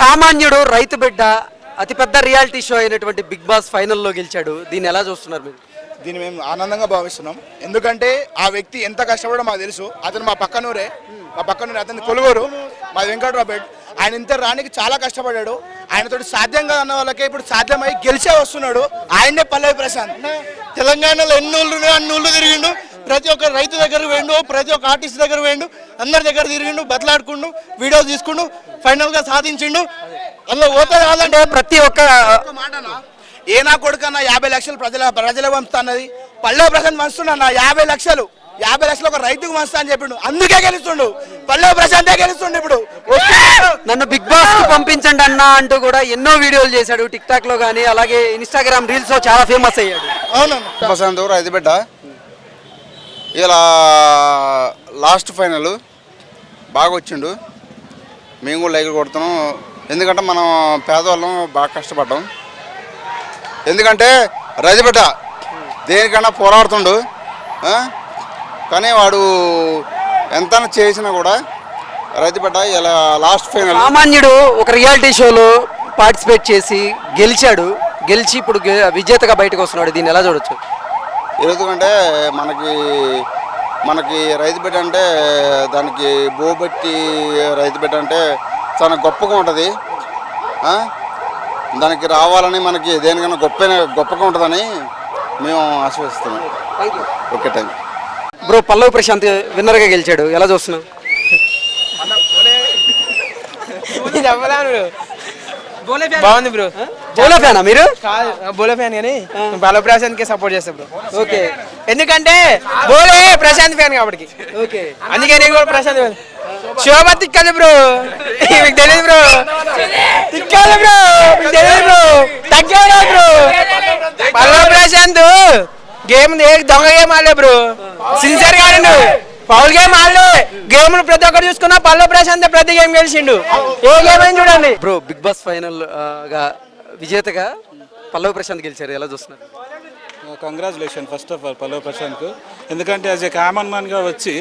సామాన్యుడు రైతు బిడ్డ అతిపెద్ద రియాలిటీ షో అయినటువంటి బిగ్ బాస్ ఫైనల్లో గెలిచాడు. దీన్ని ఎలా చూస్తున్నారు మీరు? దీన్ని మేము ఆనందంగా భావిస్తున్నాం. ఎందుకంటే ఆ వ్యక్తి ఎంత కష్టపడో మాకు తెలుసు. అతను మా పక్కనూరే. మా పక్కనూరే అతని కొలుగూరు మా వెంకట్రావు బెడ్. ఆయన ఇంత రానికి చాలా కష్టపడ్డాడు. ఆయనతో సాధ్యం కాదన్న వాళ్ళకే ఇప్పుడు సాధ్యమై గెలిచే వస్తున్నాడు. ఆయనే పల్లవి ప్రశాంత్. తెలంగాణలో ఎన్ని ఊళ్ళు ఉన్నాయో అన్ని ఊళ్ళు తిరిగిండు. ప్రతి ఒక్క రైతు దగ్గర పోయిండు ప్రతి ఒక్క ఆర్టిస్ట్ దగ్గర పోయిండు అందరి దగ్గర తిరిగిండు బతలాడుకుండు వీడియోస్ తీసుకుండు ఫైనల్గా సాధించిండు. అందులో పోతే కాదంటే ప్రతి ఒక్క మాటనా? ఏ నా కొడుకన్నా యాభై లక్షలు ప్రజల ప్రజల పంచుతా అన్నది పల్లె ప్రశాంత్ పంచుతున్నా యాభై లక్షలు. యాభై లక్షలు ఒక రైతుకు పంచుతా అని చెప్పిండు. అందుకే గెలుస్తుండు. పల్లె ప్రశాంతే గెలుస్తుండు ఇప్పుడు. నన్ను బిగ్ బాస్కి పంపించండి అన్న అంటూ కూడా ఎన్నో వీడియోలు చేశాడు టిక్ టాక్లో కానీ అలాగే ఇన్స్టాగ్రామ్ రీల్స్లో చాలా ఫేమస్ అయ్యాడు. అవునన్నా. ప్రశాంత్ రైతు బిడ్డ? ఇలా లాస్ట్ ఫైనల్ బాగా వచ్చిండు. మేము కూడా లైక్ కొడుతున్నాం. ఎందుకంటే మనం పేదవాళ్ళం బాగా కష్టపడ్డాం. ఎందుకంటే రజబిడ్డ దేనికన్నా పోరాడుతుండు. కానీ వాడు ఎంత చేసినా కూడా రజబిడ్డ ఇలా లాస్ట్ ఫైనల్ సామాన్యుడు ఒక రియాలిటీ షోలో పార్టిసిపేట్ చేసి గెలిచాడు. గెలిచి ఇప్పుడు గె- విజేతగా బయటకు వస్తున్నాడు. దీన్ని ఎలా చూడొచ్చు? ఎందుకంటే మనకి మనకి రైతు బిడ్డ అంటే దానికి బోబట్టి రైతు బిడ్డ అంటే చాలా గొప్పగా ఉంటుంది. ఆ? దానికి రావాలని మనకి దేనికన్నా గొప్ప గొప్పగా ఉంటుందని మేము ఆశీర్వదిస్తున్నాం okay thank you. Bro Pallavi Prashanth విన్నర్గా గెలిచాడు. ఎలా చూస్తున్నావు? బాగుంది బ్రో. బోలా ఫ్యానా మీరు? బోలే ఫ్యాన్ కానీ బాల ప్రశాంత్కి సపోర్ట్ చేస్తా బ్రో ఓకే. ఎందుకంటే బోలే ప్రశాంత్ ఫ్యాన్ కాబట్టి. ఓకే. అందుకే నేను కూడా ప్రశాంత్ fan. శోభ తిక్కదు బ్రో. మీకు తెలియదు బ్రో. తిక్కదు బ్రో. మీకు తెలియదు బ్రో. తగ్గేవరా బ్రో. బాల ప్రశాంత్ గేమ్ దొంగ గేమ్ ఆడలే బ్రో. సిన్సియర్గా పౌల్ గేమ్ ఆడలే. గేమ్ ప్రతి ఒక్కరు చూసుకున్నా పల్లవ ప్రశాంత్ ప్రతి గేమ్ గెలిచిండు. ఏ గేమ్ అయినా చూడండి. బ్రో బిగ్ బాస్ ఫైనల్గా విజేతగా పల్లవి ప్రశాంత్ గెలిచారు. ఎలా చూస్తున్నారు? Congratulation first of all Pallavi Prashanth ఎందుకంటే యాజ్ ఏ కామన్ మ్యాన్గా వచ్చి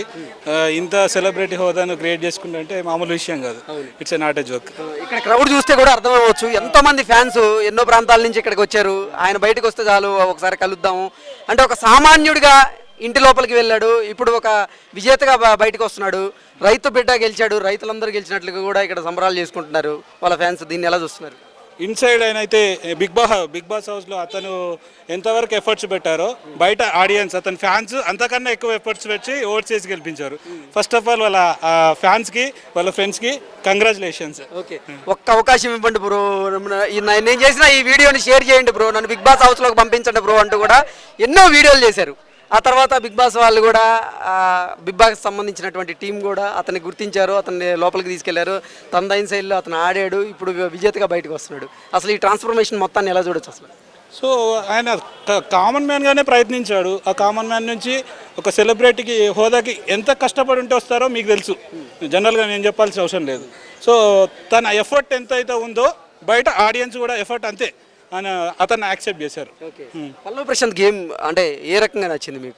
ఇంత సెలబ్రిటీ హోదాను క్రియేట్ చేసుకుంటే మామూలు విషయం కాదు. ఇట్స్ నాట్ ఎ జోక్ ఇక్కడ క్రౌడ్ చూస్తే కూడా అర్థమవచ్చు ఎంతో మంది ఫ్యాన్స్ ఎన్నో ప్రాంతాల నుంచి ఇక్కడికి వచ్చారు. ఆయన బయటకు వస్తే చాలు ఒకసారి కలుద్దాము. అంటే ఒక సామాన్యుడిగా ఇంటి లోపలికి వెళ్ళాడు. ఇప్పుడు ఒక విజేతగా బయటకు వస్తున్నాడు. రైతు బిడ్డ గెలిచాడు. రైతులందరూ గెలిచినట్లుగా కూడా ఇక్కడ సంబరాలు చేసుకుంటున్నారు. వాళ్ళ ఫ్యాన్స్ దీన్ని ఎలా చూస్తున్నారు? ఇన్సైడ్ ఆయన అయితే బిగ్ బా బిగ్ బాస్ హౌస్లో అతను ఎంతవరకు ఎఫర్ట్స్ పెట్టారో బయట ఆడియన్స్ అతని ఫ్యాన్స్ అంతకన్నా ఎక్కువ ఎఫర్ట్స్ పెట్టి ఓట్ చేసి గెలిపించారు. ఫస్ట్ ఆఫ్ ఆల్ వాళ్ళ ఫ్యాన్స్కి వాళ్ళ ఫ్రెండ్స్కి కంగ్రాచులేషన్స్. ఓకే. ఒక్క అవకాశం ఇవ్వండి బ్రో. ఈ- నేను చేసిన ఈ వీడియోని షేర్ చేయండి బ్రో. నన్ను బిగ్ బాస్ హౌస్లోకి పంపించండి బ్రో అంటూ కూడా ఎన్నో వీడియోలు చేశారు. ఆ తర్వాత బిగ్ బాస్ వాళ్ళు కూడా బిగ్ బాస్ సంబంధించినటువంటి టీం కూడా అతన్ని గుర్తించారు అతన్ని లోపలికి తీసుకెళ్ళారు. తందైన శైలిలో అతను ఆడాడు ఇప్పుడు విజేతగా బయటకు వస్తున్నాడు. అసలు ఈ ట్రాన్స్ఫర్మేషన్ మొత్తాన్ని ఎలా చూడొచ్చు అసలు? సో ఆయన కామన్ మ్యాన్గానే ప్రయత్నించాడు. ఆ కామన్ మ్యాన్ నుంచి ఒక సెలబ్రిటీకి హోదాకి ఎంత కష్టపడి ఉంటే వస్తారో మీకు తెలుసు. జనరల్గా నేను చెప్పాల్సిన అవసరం లేదు. సో తన ఎఫర్ట్ ఎంత అయితే ఉందో బయట ఆడియన్స్ కూడా ఎఫర్ట్ అంతే. ఆయన అతన్ని యాక్సెప్ట్ చేశారు. పల్లవ్ ప్రశాంత్ గేమ్ అంటే ఏ రకంగా నచ్చింది మీకు?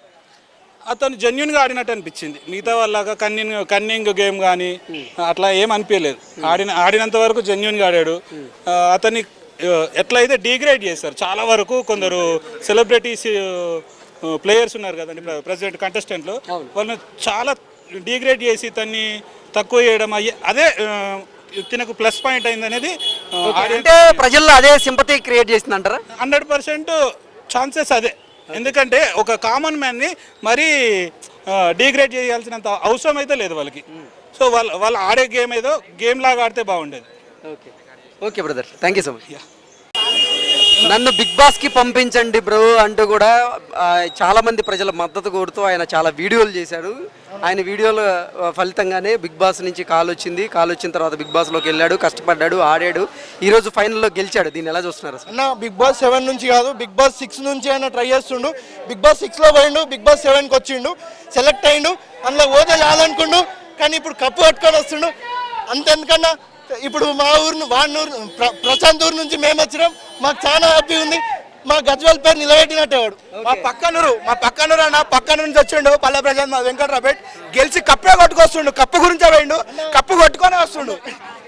అతను జెన్యున్గా ఆడినట్టు అనిపించింది. మిగతా వాళ్ళగా కన్నింగ్ కన్నింగ్ గేమ్ కానీ అట్లా ఏం అనిపించలేదు. ఆడిన ఆడినంత వరకు జెన్యున్గా ఆడాడు. అతన్ని ఎట్లయితే డిగ్రేడ్ చేశారు చాలా వరకు కొందరు సెలబ్రిటీస్ ప్లేయర్స్ ఉన్నారు కదండి ప్రెసిడెంట్ కంటెస్టెంట్లు వాళ్ళని చాలా డిగ్రేడ్ చేసి తన్ని తక్కువ చేయడం అయ్యే అదే తినకు ప్లస్ పాయింట్ అయింది అనేది అంటే ప్రజల్లో అదే సింపతి క్రియేట్ చేసింది అంటారా హండ్రెడ్ పర్సెంట్ ఛాన్సెస్ అదే. ఎందుకంటే ఒక కామన్ మ్యాన్ని మరీ డిగ్రేడ్ చేయాల్సినంత అవసరం అయితే లేదు వాళ్ళకి. సో వాళ్ళ వాళ్ళు ఆడే గేమ్ ఏదో గేమ్ లాగా ఆడితే బాగుండేది. Okay. Okay brother. Thank you so much నన్ను బిగ్ బాస్కి పంపించండి బ్రో అంటూ కూడా చాలా మంది ప్రజల మద్దతు కోరుతూ ఆయన చాలా వీడియోలు చేశాడు. ఆయన వీడియోల ఫలితంగానే బిగ్ బాస్ నుంచి కాల్ వచ్చింది. కాల్ వచ్చిన తర్వాత బిగ్ బాస్లోకి వెళ్ళాడు కష్టపడ్డాడు ఆడాడు. ఈ రోజు ఫైనల్లో గెలిచాడు. దీన్ని ఎలా చూస్తున్నారు అసలు? అన్న బిగ్ బాస్ సెవెన్ నుంచి కాదు బిగ్ బాస్ సిక్స్ నుంచి ఆయన ట్రై చేస్తుండు. బిగ్ బాస్ సిక్స్లో పోయిండు బిగ్ బాస్ సెవెన్కి వచ్చిండు. సెలెక్ట్ అయిండు అందులో పోతే చాలనుకుండు కానీ ఇప్పుడు కప్పు పట్టుకొని వస్తుండు. అంతెందుకన్నా? ఇప్పుడు మా ఊరు వాడినూరు ప్ర- ప్రశాంత్ ఊరు నుంచి మేము వచ్చినాం. మాకు చాలా హ్యాపీ ఉంది. మా గజ్వల్ పేరు నిలబెట్టినట్టే వాడు. మా పక్కనూరు మా పక్కనూరు అన్న పక్క నుంచి వచ్చిండు పల్ల ప్రశాంత్ మా వెంకట్రాపేట్ గెలిచి కప్పే కొట్టుకొస్తుండు కప్పు గురించే పోయిండు కప్పు కొట్టుకొని వస్తుండు.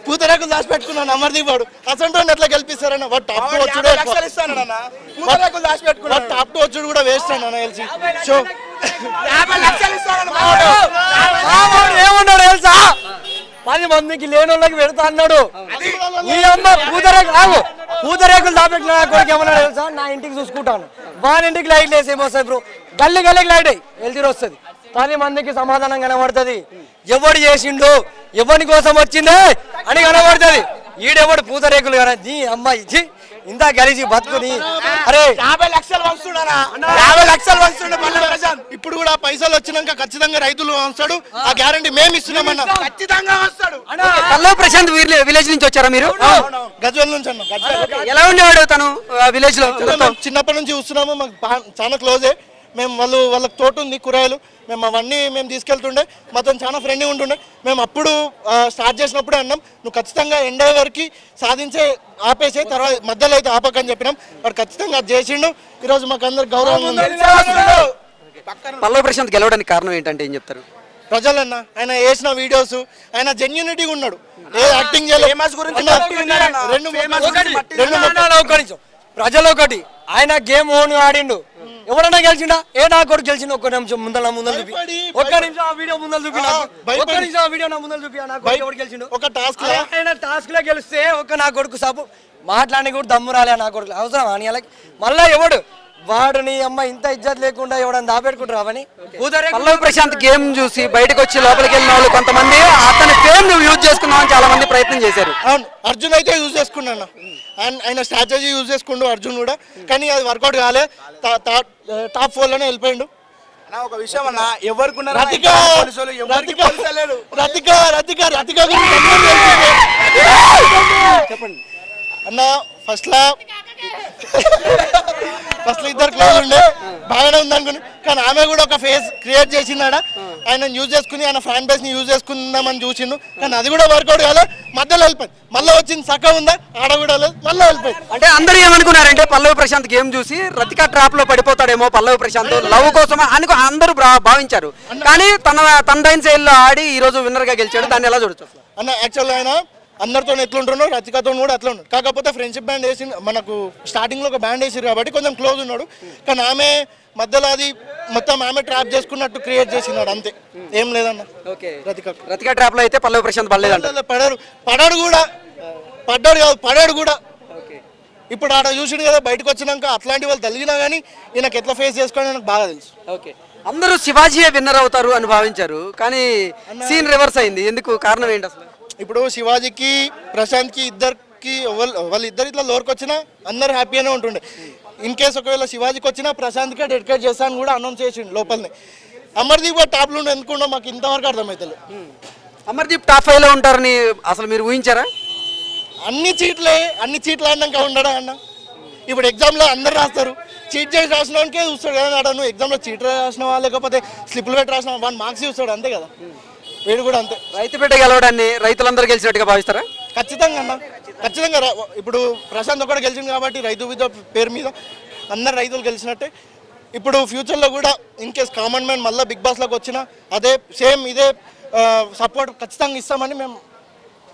పూతరేకులు దాచి పెట్టుకున్నాను అమర్దీప్ వాడు. అసంటోని ఎట్లా గెలిపిస్తారన్న వాడు టాప్ టూ వచ్చుడే పూతరేకులు దాచి వాడు పెట్టుకున్నాడు. టాప్ టూ వచ్చుడు కూడా వేస్ట్ అన్న తెలిసి సో ఏమన్నాడు తెలుసా? పది మందికి లేని వాళ్ళకి పెడతా అన్నాడు. ఈ అమ్మ పూతరేకు ఆగు పూతరేకులు దాపెట్టిన నా కొడుకు ఏమన్నా తెలుసా? నా ఇంటికి చూసుకుంటాను. వాని ఇంటికి లైట్ వేసి ఏమొస్తాయి బ్రో. గల్లి గల్లికి లైట్ అయ్యి వెళ్తీరు వస్తుంది. పది మందికి సమాధానం కనబడుతుంది. ఎవడు చేసిండు? ఎవరి కోసం వచ్చిందే అని కనబడుతుంది. ఈడెవడు పూతరేకులు కానీ నీ అమ్మాయి. ఇచ్చి ఇంత గలిసి బతుకుని. అరే. యాభై లక్షలు వంచుతున్నానా యాభై లక్షలు వంచుతుండు పల్ల ప్రశాంత్ ఇప్పుడు కూడా పైసలు వచ్చినాక ఖచ్చితంగా రైతులు వస్తాడు. ఆ. గ్యారంటీ మేము ఇస్తున్నామన్న ఖచ్చితంగా వస్తాడు. పల్లవి ప్రశాంత్ విలేజ్ నుంచి వచ్చారా మీరు? గజ్వల్ నుంచి అన్న ఎలా ఉండేవాడు తను విలేజ్లో చిన్నప్పటి నుంచి చూస్తున్నాము మాకు చాలా క్లోజే. మేము వాళ్ళు వాళ్ళకి తోట ఉంది కూరగాయలు. మేము అవన్నీ మేము తీసుకెళ్తుండే. మాతో చాలా ఫ్రెండ్లీ ఉంటుండే. మేము అప్పుడు స్టార్ట్ చేసినప్పుడే అన్నాం నువ్వు ఖచ్చితంగా ఎండ్ వరకు సాధించే ఆపేసే తర్వాత మధ్యలో అయితే ఆపకని చెప్పినాం. వాడు ఖచ్చితంగా అది చేసిండు. ఈరోజు మాకు అందరు గౌరవం ఉంది. పల్లవి ప్రశాంత్ గెలవడానికి కారణం ఏంటంటే ఏం చెప్తారు? ప్రజలన్న ఆయన వేసిన వీడియోస్ ఆయన జెన్యునిటీగా ఉన్నాడు. ఏ యాక్టింగ్. రెండు. ప్రజలు ఒకటి ఆయన గేమ్ ఓన్ ఆడిండు. ఎవడన్నా గెలిచిండా? ఏ నా కొడుకు గెలిచిండు? ఒక్క నిమిషం ముందర ముందర చూపి. ఒక్క నిమిషం ఆ వీడియో ముందర చూపి. ఒక్క నిమిషం ఆ వీడియో నా ముందర చూపి నా కొడుకు ఎవడు గెలిచిండు? ఒక టాస్క్ టాస్క్లో గెలిస్తే ఒక నా కొడుకు సపు మాట్లాడి కూడా దమ్ము రాలే నా కొడుకు. అవసరం అని అలాగే మళ్ళా ఎవడు? వాడిని అమ్మ ఇంత ఇజ్జత్ లేకుండా ఎవడని దాపెట్టుకుంటారు అవని? పల్లవి ప్రశాంత్ గేమ్ చూసి బయటకు వచ్చి లోపలికి వెళ్ళిన వాళ్ళు కొంతమంది అతని ఫేమ్ నువ్వు యూజ్ చేసుకున్నావని చాలా మంది ప్రయత్నం చేశారు. అవును అర్జున్ అయితే యూజ్ చేసుకున్నాను ఆయన ఆయన స్ట్రాటజీ యూజ్ చేసుకుండు అర్జున్ కూడా. కానీ అది వర్కౌట్ కాలే. టాప్ ఫోర్లోనే వెళ్ళిపోయిండు. ఒక విషయం అన్న. ఎవరికి రతిక! రతిక! రతిక! రతిక. చెప్పండి. అన్న ఫస్ట్ లా ఫస్ట్ ఇద్దరు క్లోజ్ ఉండే. బాగానే ఉంది అనుకుని. కానీ ఆమె కూడా ఒక ఫేస్ క్రియేట్ చేసిందాడ? ఆయన యూజ్ చేసుకుని ఆయన ఫ్యాన్ బేస్ని యూజ్ చేసుకుందామని చూసిండు. కానీ అది కూడా వర్కౌట్ కాలే. మధ్యలో వెళ్ళిపోయింది. మళ్ళీ వచ్చింది సక్క ఉందా? ఆడ కూడా లేదు. మళ్ళీ వెళ్ళిపోయింది. అంటే అందరూ ఏమనుకున్నారంటే పల్లవి ప్రశాంత్ గేమ్ చూసి రతిక ట్రాప్లో పడిపోతాడేమో పల్లవి ప్రశాంత్. లవ్ కోసం అనుకో అందరూ భావించారు. కానీ తన తన డైన్ శైలిలో ఆడి ఈ రోజు విన్నర్గా గెలిచాడు. దాన్ని ఎలా చూడొచ్చు? అన్న యాక్చువల్ ఆయన అందరితో ఎట్లుంటున్నాడు రతికతో కూడా అట్లా ఉన్నాడు. కాకపోతే ఫ్రెండ్షిప్ బ్యాండ్ వేసి మనకు స్టార్టింగ్లో ఒక బ్యాండ్ వేసారు కాబట్టి కొంచెం క్లోజ్ ఉన్నాడు. కానీ ఆమె మధ్యలో అది మొత్తం ఆమె ట్రాప్ చేసుకున్నట్టు క్రియేట్ చేసినాడు అంతే. ఏం లేదన్న. రతిక. రతిక ట్రాప్లో అయితే పల్లవి ప్రశాంత్ పడలేదంట. పడాడు పడాడు కూడా. పడ్డాడు కాదు పడాడు కూడా. ఇప్పుడు ఆడ చూసిండు కదా బయటకు వచ్చినాక అట్లాంటి వాళ్ళు తగిలినా కానీ ఈయనకి ఎట్లా ఫేస్ చేసుకోవాలని నాకు బాగా తెలుసు. ఓకే. అందరూ శివాజీ విన్నర్ అవుతారు అని భావించారు. కానీ సీన్ రివర్స్ అయింది. ఎందుకు? కారణం ఏంటి అసలు? ఇప్పుడు శివాజీకి ప్రశాంత్కి ఇద్దరికి వాళ్ళ- వాళ్ళిద్దరు ఇట్లా లోర్కి వచ్చినా అందరు హ్యాపీగానే ఉంటుండే. ఇన్ కేస్ ఒకవేళ శివాజీకి వచ్చినా ప్రశాంత్కే డెడికేట్ చేస్తాను కూడా అనౌన్స్ చేసిండు లోపలనే. అమర్దీప్ గారు టాప్లో ఉండి ఎందుకుండో మాకు ఇంతవరకు అర్థమవుతలేదు అమర్దీప్ టాప్ ఫైవ్లో ఉంటారని అసలు మీరు ఊహించారా? అన్ని చీట్లే అన్ని చీట్లు ఆడినాక ఉండడా అన్న? ఇప్పుడు ఎగ్జామ్లో అందరు రాస్తారు. చీట్ చేసి రాసిన వానికే చూస్తాడు కదా నువ్వు ఎగ్జామ్లో చీట్ రాసినవా? లేకపోతే స్లిప్లు పెట్టి రాసిన వన్ మార్క్స్ చూస్తాడు అంతే కదా. వీడు కూడా అంతే. రైతు బిడ్డ గెలవడాన్ని రైతులందరూ గెలిచినట్టుగా భావిస్తారా? ఖచ్చితంగా అన్న. ఖచ్చితంగా రా- ఇప్పుడు ప్రశాంత్ ఒకటి గెలిచింది కాబట్టి రైతు విద్య పేరు మీద అందరు రైతులు గెలిచినట్టే. ఇప్పుడు ఫ్యూచర్లో కూడా ఇన్ కేస్ కామన్ మ్యాన్ మళ్ళీ బిగ్ బాస్లోకి వచ్చినా అదే సేమ్ ఇదే సపోర్ట్ ఖచ్చితంగా ఇస్తామని మేము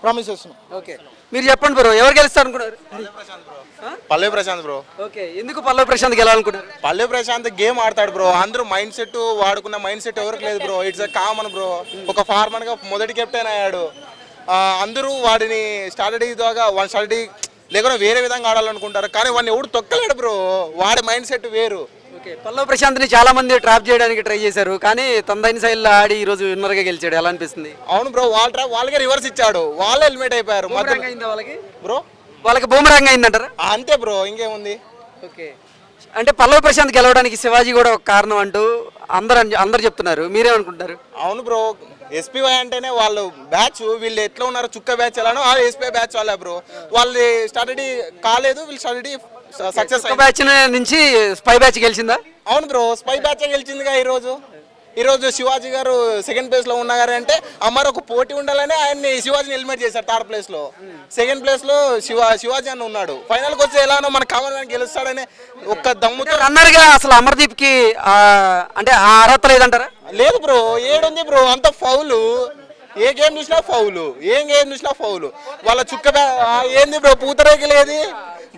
ప్రామిస్ చేస్తున్నాం. ఓకే. మీరు చెప్పండి బ్రో ఎవరు గెలుస్తారు అనుకున్నారు? పల్లవి ప్రశాంత్ బ్రో. ఓకే ఎందుకు పల్లవి ప్రశాంత్ గెలవాలనుకున్నారు పల్లవి ప్రశాంత్ గేమ్ ఆడతాడు బ్రో. అందరూ మైండ్ సెట్ వాడుకున్న మైండ్ సెట్ ఎవరికి లేదు బ్రో. It's common bro. ఒక ఫార్మర్గా మొదటి కెప్టెన్ అయ్యాడు. అందరూ వాడిని స్ట్రాటజీ ద్వారా వన్ స్ట్రాటజీ లేకుండా వేరే విధంగా ఆడాలనుకుంటారు. కానీ వాడిని ఎవడు తొక్కలేడు బ్రో. వాడి మైండ్ సెట్ వేరు. ఓకే. పల్లవి ప్రశాంత్ని చాలా మంది ట్రాప్ చేయడానికి ట్రై చేశారు కానీ తనదైన శైలిలో ఆడి ఈ రోజు విన్నర్గా గెలిచాడు. ఎలా అనిపిస్తుంది? అవును బ్రో వాళ్ళ ట్రా వాళ్ళకే రివర్స్ ఇచ్చాడు. వాళ్ళే హెల్మెట్ అయిపోయారు. అయిందా వాళ్ళకి? బ్రో? వాళ్ళకి బూమరాంగ్ అయిందంటారా? అంతే బ్రో ఇంకేముంది? ఓకే. అంటే పల్లవి ప్రశాంత్ గెలవడానికి శివాజీ కూడా ఒక కారణం అంటూ అందరు అన్- అందరు చెప్తున్నారు. మీరేమనుకుంటారు అవును బ్రో ఎస్పీవై అంటేనే వాళ్ళు బ్యాచ్ వీళ్ళు ఎట్లా ఉన్నారు చుక్క బ్యాచ్ ఎలానో ఆ ఎస్పీఐ బ్యాచ్ వాళ్ళే బ్రో. వాళ్ళు స్ట్రాటజీ కాలేదు వీళ్ళు స్ట్రాటజీ సక్సెస్ బ్యాచ్ నుంచి స్పై బ్యాచ్ గెలిచిందా? అవును బ్రో స్పై బ్యాచ్ గెలిచిందిగా ఈరోజు. ఈరోజు శివాజీ గారు సెకండ్ ప్లేస్లో ఉన్నారు అంటే అమ్మారు ఒక పోటీ ఉండాలని ఆయన్ని శివాజీని ఎలిమినేట్ చేశారు థర్డ్ ప్లేస్లో. సెకండ్ ప్లేస్లో శివ శివాజీ అని ఉన్నాడు. ఫైనల్కి వచ్చి ఎలానో మన కామన్ మ్యాన్ గెలుస్తాడని ఒక్క దమ్ముతో రన్నర్గా అసలు అమర్దీప్కి అంటే ఆ అర్హత లేదంటారా? లేదు బ్రో ఏడుంది బ్రో అంత ఫౌలు. ఏ గేమ్ చూసినా ఫౌలు. ఏం గేమ్ చూసినా ఫౌలు. వాళ్ళ చుక్క ఏంది బ్రో పూతరేకులు ఏది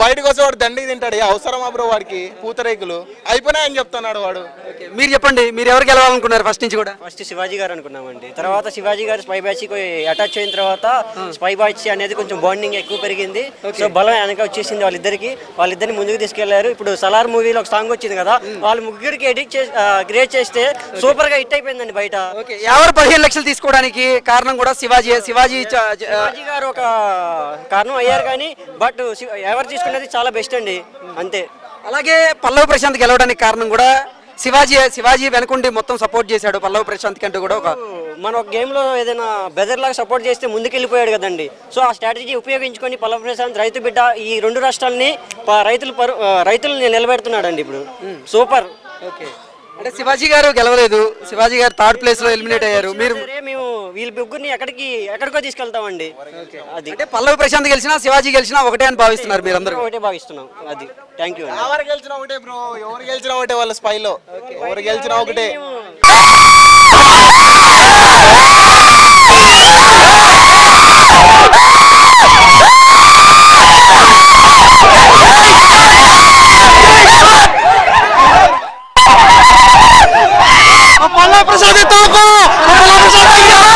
బయటకు వస్తే వాడు దండికి తింటాడు. అవసరమా బ్రో వాడికి? పూతరేకులు. అయిపోయినాయని చెప్తున్నాడు వాడు. ఓకే, మీరు చెప్పండి మీరు ఎవరు గెలవాలనుకున్నారు ఫస్ట్ నుంచి కూడా? ఫస్ట్ శివాజీ గారు అనుకున్నామండి. తర్వాత శివాజీ గారు స్పై బ్యాచ్ అటాచ్ అయిన తర్వాత స్పై బ్యాచ్ అనేది కొంచెం బాండింగ్ ఎక్కువ పెరిగింది. సో బలం వెనక వచ్చేసింది వాళ్ళిద్దరికి. వాళ్ళిద్దరిని ముందుకు తీసుకెళ్ళారు. ఇప్పుడు సలార్ మూవీలో ఒక సాంగ్ వచ్చింది కదా వాళ్ళు ముగ్గురికి ఎడిట్ చేసి క్రియేట్ చేస్తే సూపర్గా హిట్ అయిపోయిందండి బయట. ఎవరు పదిహేను లక్షలు తీసుకోవడానికి కారణం కూడా శివాజీ శివాజీ శివాజీ గారు ఒక కారణం అయ్యారు కానీ బట్ ఎవరు తీసుకున్నది చాలా బెస్ట్ అండి. అంతే. అలాగే పల్లవి ప్రశాంత్ గెలవడానికి కారణం కూడా శివాజీ శివాజీ వెనకుండి మొత్తం సపోర్ట్ చేశాడు పల్లవి ప్రశాంత్ కంటూ కూడా ఒక మనం ఒక గేమ్లో ఏదైనా బెదర్ లాగా సపోర్ట్ చేస్తే ముందుకెళ్ళిపోయాడు కదండి. సో ఆ స్ట్రాటజీ ఉపయోగించుకొని పల్లవ ప్రశాంత్ రైతు బిడ్డ ఈ రెండు రాష్ట్రాలని రైతులు రైతుల్ని నిలబెడుతున్నాడండి ఇప్పుడు. Super okay. అంటే శివాజీ గారు గెలవలేదు. శివాజీ గారు థర్డ్ ప్లేస్లో ఎలిమినేట్ అయ్యారు. మీరు సరే మేము వీళ్ళ ముగ్గురిని ఎక్కడికి ఎక్కడికో తీసుకెళ్తామండి. అది. అంటే పల్లవి ప్రశాంత్ గెలిచినా శివాజీ గెలిచినా ఒకటే అని భావిస్తున్నారు మీరందరూ. ఒకటే భావిస్తున్నాం. అది. థ్యాంక్ యూ ఎవరు గెలిచినా ఒకటే బ్రో ఎవరు గెలిచినా ఒకటే వాళ్ళ స్పైలో ఎవరు గెలిచినా ఒకటే. Allah Persatu Toba! Bangga Persatu Toba!